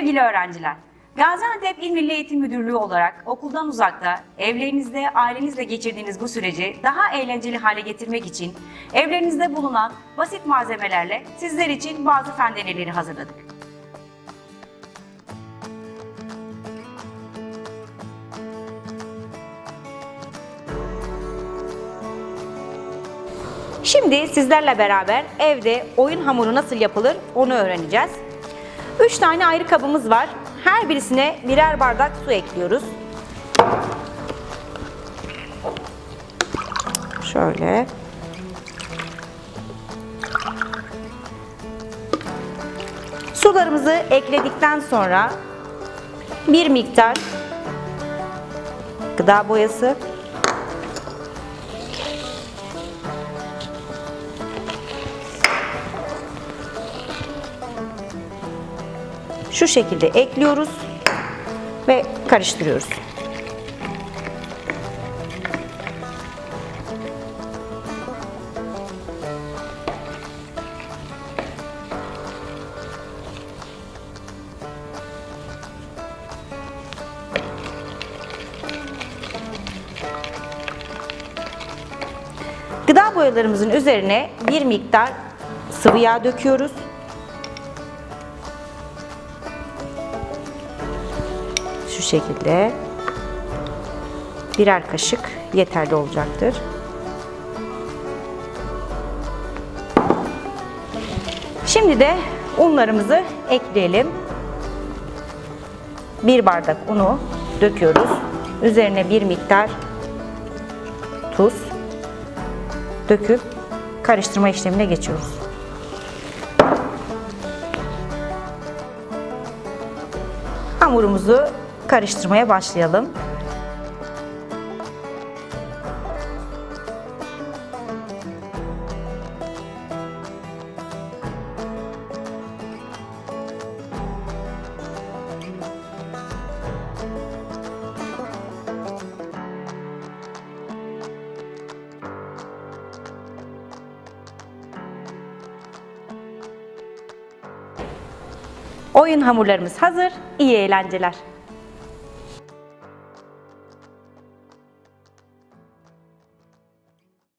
Sevgili öğrenciler, Gaziantep İl Milli Eğitim Müdürlüğü olarak okuldan uzakta, evlerinizde, ailenizle geçirdiğiniz bu süreci daha eğlenceli hale getirmek için evlerinizde bulunan basit malzemelerle sizler için bazı fen deneyleri hazırladık. Şimdi sizlerle beraber evde oyun hamuru nasıl yapılır onu öğreneceğiz. 3 tane ayrı kabımız var. Her birisine birer bardak su ekliyoruz. Şöyle. Sularımızı ekledikten sonra bir miktar gıda boyası, şu şekilde ekliyoruz ve karıştırıyoruz. Gıda boyalarımızın üzerine bir miktar sıvı yağ döküyoruz. Şu şekilde birer kaşık yeterli olacaktır. Şimdi de unlarımızı ekleyelim. Bir bardak unu döküyoruz. Üzerine bir miktar tuz döküp karıştırma işlemine geçiyoruz. Hamurumuzu karıştırmaya başlayalım. Oyun hamurlarımız hazır. İyi eğlenceler.